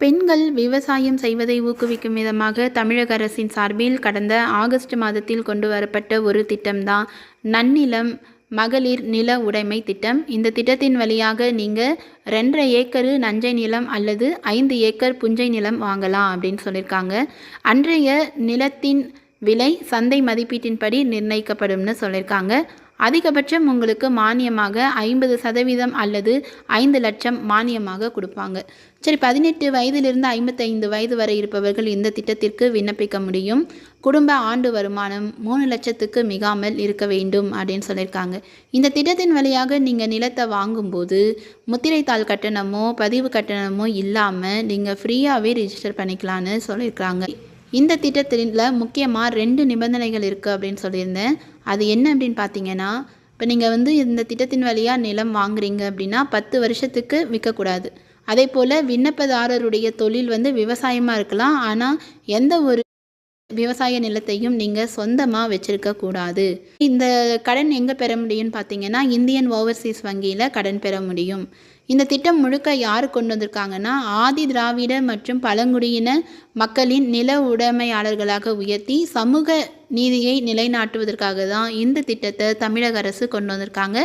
பெண்கள் விவசாயம் செய்வதை ஊக்குவிக்கும் விதமாக தமிழக அரசின் சார்பில் கடந்த ஆகஸ்ட் மாதத்தில் கொண்டு வரப்பட்ட ஒரு திட்டம்தான் நன்னிலம் மகளிர் நில உடைமை திட்டம். இந்த திட்டத்தின் வழியாக நீங்கள் ரெண்டரை ஏக்கரு நஞ்சை நிலம் அல்லது ஐந்து ஏக்கர் புஞ்சை நிலம் வாங்கலாம் அப்படின்னு சொல்லியிருக்காங்க அன்றைய நிலத்தின் விலை சந்தை மதிப்பீட்டின்படி நிர்ணயிக்கப்படும்னு சொல்லியிருக்காங்க அதிகபட்சம் உங்களுக்கு மானியமாக ஐம்பது சதவீதம் அல்லது ஐந்து லட்சம் மானியமாக கொடுப்பாங்க. சரி பதினெட்டு வயதிலிருந்து ஐம்பத்தைந்து வயது வரை இருப்பவர்கள் இந்த திட்டத்திற்கு விண்ணப்பிக்க முடியும். குடும்ப ஆண்டு வருமானம் மூணு லட்சத்துக்கு மிகாமல் இருக்க வேண்டும் அப்படின்னு சொல்லியிருக்காங்க. இந்த திட்டத்தின் வழியாக நீங்கள் நிலத்தை வாங்கும்போது முத்திரைத்தாள் கட்டணமோ பதிவு கட்டணமோ இல்லாமல் நீங்கள் ஃப்ரீயாகவே ரிஜிஸ்டர் பண்ணிக்கலான்னு சொல்லியிருக்காங்க. இந்த திட்டத்தில் முக்கியமாக ரெண்டு நிபந்தனைகள் இருக்குது அப்படின்னு சொல்லியிருந்தேன். அது என்ன அப்படின்னு பார்த்தீங்கன்னா இப்போ நீங்கள் வந்து இந்த திட்டத்தின் வழியாக நிலம் வாங்குறீங்க அப்படின்னா பத்து வருஷத்துக்கு விற்கக்கூடாது. அதே போல் விண்ணப்பதாரருடைய தொழில் வந்து விவசாயமாக இருக்கலாம். ஆனால் எந்த ஒரு விவசாய நிலத்தையும் நீங்கள் சொந்தமாக வச்சுருக்க கூடாது. இந்த கடன் எங்கே பெற முடியும்னு பார்த்தீங்கன்னா இந்தியன் ஓவர்சீஸ் வங்கியில் கடன் பெற முடியும். இந்த திட்டம் முழுக்க யார் கொண்டு வந்திருக்காங்கன்னா ஆதி திராவிட மற்றும் பழங்குடியின மக்களின் நில உடைமையாளர்களாக உயர்த்தி சமூக நீதியை நிலைநாட்டுவதற்காக தான் இந்த திட்டத்தை தமிழக அரசு கொண்டு வந்திருக்காங்க.